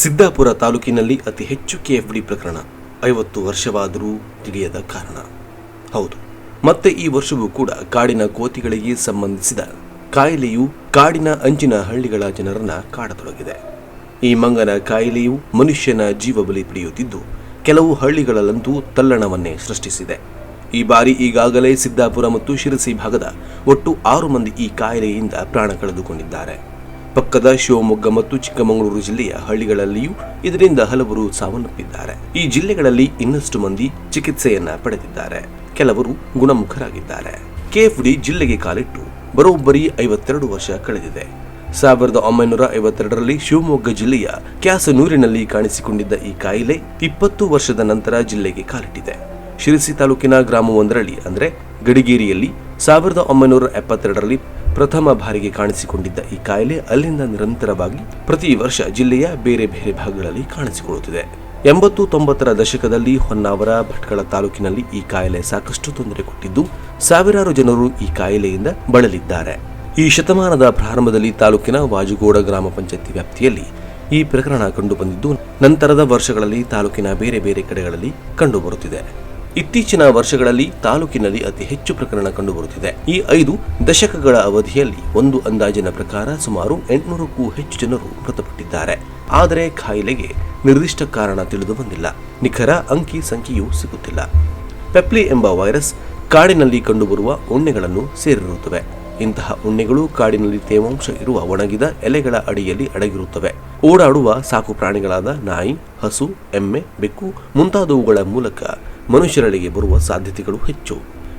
ಸಿದ್ದಾಪುರ ತಾಲೂಕಿನಲ್ಲಿ ಅತಿ ಹೆಚ್ಚು ಕೆಎಫ್ಡಿ ಪ್ರಕರಣ ಐವತ್ತು ವರ್ಷವಾದರೂ ತಿಳಿಯದ ಕಾರಣ. ಹೌದು, ಮತ್ತೆ ಈ ವರ್ಷವೂ ಕೂಡ ಕಾಡಿನ ಕೋತಿಗಳಿಗೆ ಸಂಬಂಧಿಸಿದ ಕಾಯಿಲೆಯು ಕಾಡಿನ ಅಂಚಿನ ಹಳ್ಳಿಗಳ ಜನರನ್ನ ಕಾಡತೊಡಗಿದೆ. ಈ ಮಂಗನ ಕಾಯಿಲೆಯು ಮನುಷ್ಯನ ಜೀವ ಬಲಿ ಪಡೆಯುತ್ತಿದ್ದು, ಕೆಲವು ಹಳ್ಳಿಗಳಲ್ಲಂತೂ ತಲ್ಲಣವನ್ನೇ ಸೃಷ್ಟಿಸಿದೆ. ಈ ಬಾರಿ ಈಗಾಗಲೇ ಸಿದ್ದಾಪುರ ಮತ್ತು ಶಿರಸಿ ಭಾಗದ ಒಟ್ಟು ಆರು ಮಂದಿ ಈ ಕಾಯಿಲೆಯಿಂದ ಪ್ರಾಣ ಕಳೆದುಕೊಂಡಿದ್ದಾರೆ. ಪಕ್ಕದ ಶಿವಮೊಗ್ಗ ಮತ್ತು ಚಿಕ್ಕಮಗಳೂರು ಜಿಲ್ಲೆಯ ಹಳ್ಳಿಗಳಲ್ಲಿಯೂ ಇದರಿಂದ ಹಲವರು ಸಾವನ್ನಪ್ಪಿದ್ದಾರೆ. ಈ ಜಿಲ್ಲೆಗಳಲ್ಲಿ ಇನ್ನಷ್ಟು ಮಂದಿ ಚಿಕಿತ್ಸೆಯನ್ನ ಪಡೆದಿದ್ದಾರೆ. ಕೆಲವರು ಗುಣಮುಖರಾಗಿದ್ದಾರೆ. ಕೆಎಫ್ಡಿ ಜಿಲ್ಲೆಗೆ ಕಾಲಿಟ್ಟು ಬರೋಬ್ಬರಿ ಐವತ್ತೆರಡು ವರ್ಷ ಕಳೆದಿದೆ. ಸಾವಿರದ ಒಂಬೈನೂರ ಐವತ್ತೆರಡರಲ್ಲಿ ಶಿವಮೊಗ್ಗ ಜಿಲ್ಲೆಯ ಕ್ಯಾಸನೂರಿನಲ್ಲಿ ಕಾಣಿಸಿಕೊಂಡಿದ್ದ ಈ ಕಾಯಿಲೆ ಇಪ್ಪತ್ತು ವರ್ಷದ ನಂತರ ಜಿಲ್ಲೆಗೆ ಕಾಲಿಟ್ಟಿದೆ. ಶಿರಸಿ ತಾಲೂಕಿನ ಗ್ರಾಮವೊಂದರಲ್ಲಿ ಅಂದರೆ ಗಡಿಗೇರಿಯಲ್ಲಿ ಸಾವಿರದ ಒಂಬೈನೂರ ಎಪ್ಪತ್ತೆರಡರಲ್ಲಿ ಪ್ರಥಮ ಬಾರಿಗೆ ಕಾಣಿಸಿಕೊಂಡಿದ್ದ ಈ ಕಾಯಿಲೆ ಅಲ್ಲಿಂದ ನಿರಂತರವಾಗಿ ಪ್ರತಿ ವರ್ಷ ಜಿಲ್ಲೆಯ ಬೇರೆ ಬೇರೆ ಭಾಗಗಳಲ್ಲಿ ಕಾಣಿಸಿಕೊಳ್ಳುತ್ತಿದೆ. ಎಂಬತ್ತು ತೊಂಬತ್ತರ ದಶಕದಲ್ಲಿ ಹೊನ್ನಾವರ, ಭಟ್ಕಳ ತಾಲೂಕಿನಲ್ಲಿ ಈ ಕಾಯಿಲೆ ಸಾಕಷ್ಟು ತೊಂದರೆ ಕೊಟ್ಟಿದ್ದು, ಸಾವಿರಾರು ಜನರು ಈ ಕಾಯಿಲೆಯಿಂದ ಬಳಲಿದ್ದಾರೆ. ಈ ಶತಮಾನದ ಪ್ರಾರಂಭದಲ್ಲಿ ತಾಲೂಕಿನ ವಾಜುಗೋಡ ಗ್ರಾಮ ಪಂಚಾಯತಿ ವ್ಯಾಪ್ತಿಯಲ್ಲಿ ಈ ಪ್ರಕರಣ ಕಂಡುಬಂದಿದ್ದು, ನಂತರದ ವರ್ಷಗಳಲ್ಲಿ ತಾಲೂಕಿನ ಬೇರೆ ಬೇರೆ ಕಡೆಗಳಲ್ಲಿ ಕಂಡುಬರುತ್ತಿದೆ. ಇತ್ತೀಚಿನ ವರ್ಷಗಳಲ್ಲಿ ತಾಲೂಕಿನಲ್ಲಿ ಅತಿ ಹೆಚ್ಚು ಪ್ರಕರಣ ಕಂಡುಬರುತ್ತಿದೆ. ಈ ಐದು ದಶಕಗಳ ಅವಧಿಯಲ್ಲಿ ಒಂದು ಅಂದಾಜಿನ ಪ್ರಕಾರ ಸುಮಾರು ಎಂಟುನೂರಕ್ಕೂ ಹೆಚ್ಚು ಜನರು ಮೃತಪಟ್ಟಿದ್ದಾರೆ. ಆದರೆ ಕಾಯಿಲೆಗೆ ನಿರ್ದಿಷ್ಟ ಕಾರಣ ತಿಳಿದು ಬಂದಿಲ್ಲ. ನಿಖರ ಅಂಕಿ ಸಂಖ್ಯೆಯೂ ಸಿಗುತ್ತಿಲ್ಲ. ಪೆಪ್ಲಿ ಎಂಬ ವೈರಸ್ ಕಾಡಿನಲ್ಲಿ ಕಂಡುಬರುವ ಉಣ್ಣೆಗಳನ್ನು ಸೇರಿರುತ್ತವೆ. ಇಂತಹ ಉಣ್ಣೆಗಳು ಕಾಡಿನಲ್ಲಿ ತೇವಾಂಶ ಇರುವ ಒಣಗಿದ ಎಲೆಗಳ ಅಡಿಯಲ್ಲಿ ಅಡಗಿರುತ್ತವೆ. ಓಡಾಡುವ ಸಾಕು ಪ್ರಾಣಿಗಳಾದ ನಾಯಿ, ಹಸು, ಎಮ್ಮೆ, ಬೆಕ್ಕು ಮುಂತಾದವುಗಳ ಮೂಲಕ ಮನುಷ್ಯರಳಿಗೆ ಬರುವ ಸಾಧ್ಯತೆಗಳು ಹೆಚ್ಚು.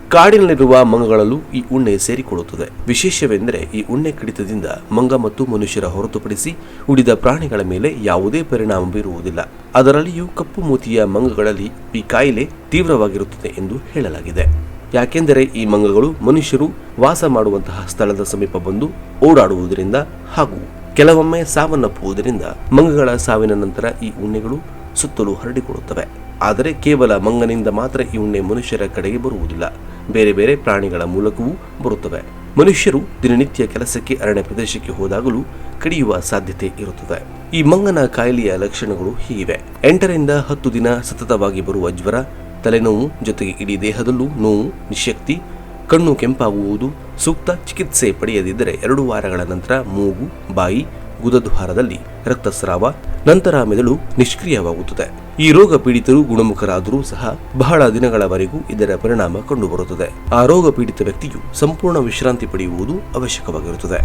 ಕಾಡಿನಲ್ಲಿರುವ ಮಂಗಗಳಲ್ಲೂ ಈ ಉಣ್ಣೆ ಸೇರಿಕೊಳ್ಳುತ್ತದೆ. ವಿಶೇಷವೆಂದರೆ ಈ ಉಣ್ಣೆ ಕಡಿತದಿಂದ ಮಂಗ ಮತ್ತು ಮನುಷ್ಯರ ಹೊರತುಪಡಿಸಿ ಉಳಿದ ಪ್ರಾಣಿಗಳ ಮೇಲೆ ಯಾವುದೇ ಪರಿಣಾಮ ಬೀರುವುದಿಲ್ಲ. ಅದರಲ್ಲಿಯೂ ಕಪ್ಪು ಮೂತಿಯ ಮಂಗಗಳಲ್ಲಿ ಈ ಕಾಯಿಲೆ ತೀವ್ರವಾಗಿರುತ್ತದೆ ಎಂದು ಹೇಳಲಾಗಿದೆ. ಯಾಕೆಂದರೆ ಈ ಮಂಗಗಳು ಮನುಷ್ಯರು ವಾಸ ಮಾಡುವಂತಹ ಸ್ಥಳದ ಸಮೀಪ ಬಂದು ಓಡಾಡುವುದರಿಂದ ಹಾಗೂ ಕೆಲವೊಮ್ಮೆ ಸಾವನ್ನಪ್ಪುವುದರಿಂದ ಮಂಗಗಳ ಸಾವಿನ ನಂತರ ಈ ಉಣ್ಣೆಗಳು ಸುತ್ತಲೂ ಹರಡಿಕೊಳ್ಳುತ್ತವೆ. ಆದರೆ ಕೇವಲ ಮಂಗನಿಂದ ಮಾತ್ರ ಈ ಉಣ್ಣೆ ಮನುಷ್ಯರ ಕಡೆಗೆ ಬರುವುದಿಲ್ಲ. ಬೇರೆ ಬೇರೆ ಪ್ರಾಣಿಗಳ ಮೂಲಕವೂ ಬರುತ್ತವೆ. ಮನುಷ್ಯರು ದಿನನಿತ್ಯ ಕೆಲಸಕ್ಕೆ, ಅರಣ್ಯ ಪ್ರದೇಶಕ್ಕೆ ಹೋದಾಗಲೂ ಕಡಿಯುವ ಸಾಧ್ಯತೆ ಇರುತ್ತದೆ. ಈ ಮಂಗನ ಕಾಯಿಲೆಯ ಲಕ್ಷಣಗಳು ಹೀಗಿವೆ. ಎಂಟರಿಂದ ಹತ್ತು ದಿನ ಸತತವಾಗಿ ಬರುವ ಜ್ವರ, ತಲೆನೋವು, ಜೊತೆಗೆ ಇಡೀ ದೇಹದಲ್ಲೂ ನೋವು, ನಿಶಕ್ತಿ, ಕಣ್ಣು ಕೆಂಪಾಗುವುದು, ಸೂಕ್ತ ಚಿಕಿತ್ಸೆ ಪಡೆಯದಿದ್ದರೆ ಎರಡು ವಾರಗಳ ನಂತರ ಮೂಗು, ಬಾಯಿ, ಗುದದ್ವಾರದಲ್ಲಿ ರಕ್ತಸ್ರಾವ, ನಂತರ ಮೆದುಳು ನಿಷ್ಕ್ರಿಯವಾಗುತ್ತದೆ. ಈ ರೋಗ ಪೀಡಿತರು ಗುಣಮುಖರಾದರೂ ಸಹ ಬಹಳ ದಿನಗಳವರೆಗೂ ಇದರ ಪರಿಣಾಮ ಕಂಡುಬರುತ್ತದೆ. ಆ ರೋಗ ಪೀಡಿತ ವ್ಯಕ್ತಿಯು ಸಂಪೂರ್ಣ ವಿಶ್ರಾಂತಿ ಪಡೆಯುವುದು ಅವಶ್ಯಕವಾಗಿರುತ್ತದೆ.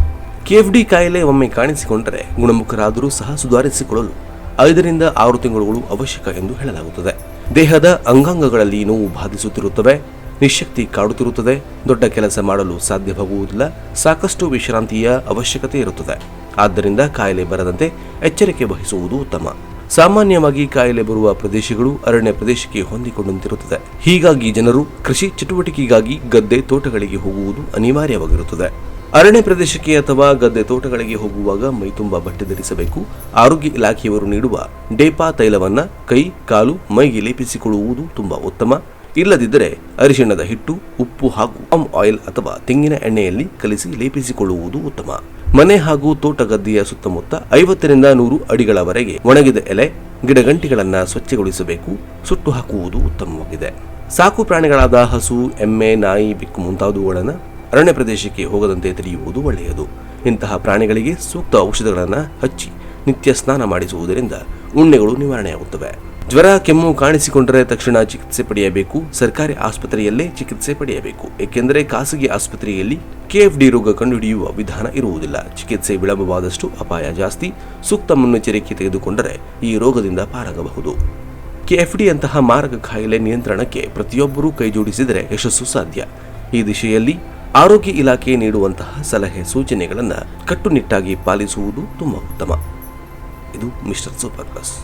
ಕೆಎಫ್ಡಿ ಕಾಯಿಲೆ ಒಮ್ಮೆ ಕಾಣಿಸಿಕೊಂಡರೆ ಗುಣಮುಖರಾದರೂ ಸಹ ಸುಧಾರಿಸಿಕೊಳ್ಳಲು ಐದರಿಂದ ಆರು ತಿಂಗಳುಗಳು ಅವಶ್ಯಕ ಎಂದು ಹೇಳಲಾಗುತ್ತದೆ. ದೇಹದ ಅಂಗಾಂಗಗಳಲ್ಲಿ ನೋವು ಬಾಧಿಸುತ್ತಿರುತ್ತವೆ, ನಿಶಕ್ತಿ ಕಾಡುತ್ತಿರುತ್ತದೆ, ದೊಡ್ಡ ಕೆಲಸ ಮಾಡಲು ಸಾಧ್ಯವಾಗುವುದಿಲ್ಲ, ಸಾಕಷ್ಟು ವಿಶ್ರಾಂತಿಯ ಅವಶ್ಯಕತೆ ಇರುತ್ತದೆ. ಆದ್ದರಿಂದ ಕಾಯಿಲೆ ಬರದಂತೆ ಎಚ್ಚರಿಕೆ ವಹಿಸುವುದು ಉತ್ತಮ. ಸಾಮಾನ್ಯವಾಗಿ ಕಾಯಿಲೆ ಬರುವ ಪ್ರದೇಶಗಳು ಅರಣ್ಯ ಪ್ರದೇಶಕ್ಕೆ ಹೊಂದಿಕೊಂಡಂತಿರುತ್ತದೆ. ಹೀಗಾಗಿ ಜನರು ಕೃಷಿ ಚಟುವಟಿಕೆಗಾಗಿ ಗದ್ದೆ ತೋಟಗಳಿಗೆ ಹೋಗುವುದು ಅನಿವಾರ್ಯವಾಗಿರುತ್ತದೆ. ಅರಣ್ಯ ಪ್ರದೇಶಕ್ಕೆ ಅಥವಾ ಗದ್ದೆ ತೋಟಗಳಿಗೆ ಹೋಗುವಾಗ ಮೈತುಂಬ ಬಟ್ಟೆ ಧರಿಸಬೇಕು. ಆರೋಗ್ಯ ಇಲಾಖೆಯವರು ನೀಡುವ ಡೇಪಾ ತೈಲವನ್ನ ಕೈ, ಕಾಲು, ಮೈಗೆ ಲೇಪಿಸಿಕೊಳ್ಳುವುದು ತುಂಬಾ ಉತ್ತಮ. ಇಲ್ಲದಿದ್ದರೆ ಅರಿಶಿಣದ ಹಿಟ್ಟು, ಉಪ್ಪು ಹಾಗೂ ಪಾಮ್ ಆಯಿಲ್ ಅಥವಾ ತೆಂಗಿನ ಎಣ್ಣೆಯಲ್ಲಿ ಕಲಿಸಿ ಲೇಪಿಸಿಕೊಳ್ಳುವುದು ಉತ್ತಮ. ಮನೆ ಹಾಗೂ ತೋಟಗದ್ದೆಯ ಸುತ್ತಮುತ್ತ ಐವತ್ತರಿಂದ ನೂರು ಅಡಿಗಳವರೆಗೆ ಒಣಗಿದ ಎಲೆ ಗಿಡಗಂಟಿಗಳನ್ನ ಸ್ವಚ್ಛಗೊಳಿಸಬೇಕು, ಸುಟ್ಟು ಹಾಕುವುದು ಉತ್ತಮವಾಗಿದೆ. ಸಾಕು ಪ್ರಾಣಿಗಳಾದ ಹಸು, ಎಮ್ಮೆ, ನಾಯಿ, ಬಿಕ್ಕು ಮುಂತಾದವುಗಳನ್ನು ಅರಣ್ಯ ಪ್ರದೇಶಕ್ಕೆ ಹೋಗದಂತೆ ತಿಳಿಯುವುದು ಒಳ್ಳೆಯದು. ಇಂತಹ ಪ್ರಾಣಿಗಳಿಗೆ ಸೂಕ್ತ ಔಷಧಗಳನ್ನು ಹಚ್ಚಿ ನಿತ್ಯ ಸ್ನಾನ ಮಾಡಿಸುವುದರಿಂದ ಉಣ್ಣೆಗಳು ನಿವಾರಣೆಯಾಗುತ್ತವೆ. ಜ್ವರ, ಕೆಮ್ಮು ಕಾಣಿಸಿಕೊಂಡರೆ ತಕ್ಷಣ ಚಿಕಿತ್ಸೆ ಪಡೆಯಬೇಕು. ಸರ್ಕಾರಿ ಆಸ್ಪತ್ರೆಯಲ್ಲೇ ಚಿಕಿತ್ಸೆ ಪಡೆಯಬೇಕು. ಏಕೆಂದರೆ ಖಾಸಗಿ ಆಸ್ಪತ್ರೆಯಲ್ಲಿ ಕೆಎಫ್ಡಿ ರೋಗ ಕಂಡುಹಿಡಿಯುವ ವಿಧಾನ ಇರುವುದಿಲ್ಲ. ಚಿಕಿತ್ಸೆ ವಿಳಂಬವಾದಷ್ಟು ಅಪಾಯ ಜಾಸ್ತಿ. ಸೂಕ್ತ ಮುನ್ನೆಚ್ಚರಿಕೆ ತೆಗೆದುಕೊಂಡರೆ ಈ ರೋಗದಿಂದ ಪಾರಾಗಬಹುದು. ಕೆಎಫ್ಡಿ ಅಂತಹ ಮಾರಕ ಕಾಯಿಲೆ ನಿಯಂತ್ರಣಕ್ಕೆ ಪ್ರತಿಯೊಬ್ಬರೂ ಕೈಜೋಡಿಸಿದರೆ ಯಶಸ್ಸು ಸಾಧ್ಯ. ಈ ದಿಶೆಯಲ್ಲಿ ಆರೋಗ್ಯ ಇಲಾಖೆ ನೀಡುವಂತಹ ಸಲಹೆ ಸೂಚನೆಗಳನ್ನು ಕಟ್ಟುನಿಟ್ಟಾಗಿ ಪಾಲಿಸುವುದು ತುಂಬ ಉತ್ತಮ. ಇದು ಮಿಸ್ಟರ್ ಸೂಪರ್ ಪ್ಲಸ್